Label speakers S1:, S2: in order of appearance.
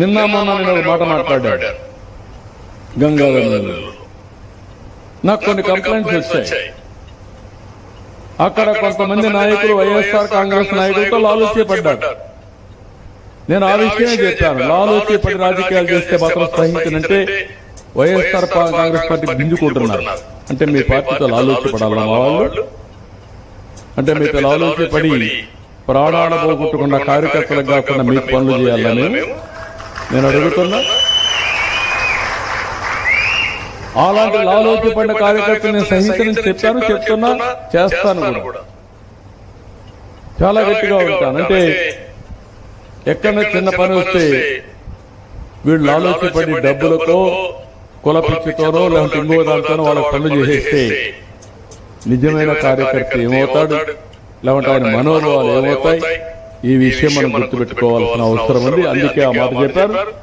S1: నిన్న మొన్న నేను ఒక మాట మాట్లాడాడు గంగాధర్ నాకు కొన్ని కంప్లైంట్స్ వచ్చాయి. అక్కడ కొంతమంది నాయకులు వైఎస్ఆర్ కాంగ్రెస్ నాయకులతో లాలూచపడ్డారు. నేను ఆ విషయమే చెప్పాను. లాలూచపడి రాజకీయాలు చేస్తే మాత్రం సహించనంటే వైఎస్ఆర్ కాంగ్రెస్ పార్టీ గింజుకుంటున్నారు అంటే మీ పార్టీతో లాలూచపడాలా మా వాళ్ళు? అంటే మీతో లాలూచపడి ప్రాణాల పోగొట్టుకున్న కార్యకర్తలకు కాకుండా మీకు పనులు చేయాలని నేను అడుగుతున్నా అలాంటి లాలోచిపడిన కార్యకర్తలు నేను సహించని చెప్పాను చెప్తున్నా చేస్తాను కూడా. చాలా గట్టిగా ఉంటాను. అంటే ఎక్కడైనా చిన్న పని వస్తే వీళ్ళు ఆలోచింపడి డబ్బులతో కుల పిచ్చితోనో లేదంటే ఇంకో దాంతోనో వాళ్ళ పనులు చేసేస్తే నిజమైన కార్యకర్త ఏమవుతాడు? లేదంటే ఆయన మనోభావాలు ఏమవుతాయి? ఈ విషయం మనం గుర్తుపెట్టుకోవాల్సిన అవసరం ఉంది. అందుకే ఆ మాట చెప్పారు.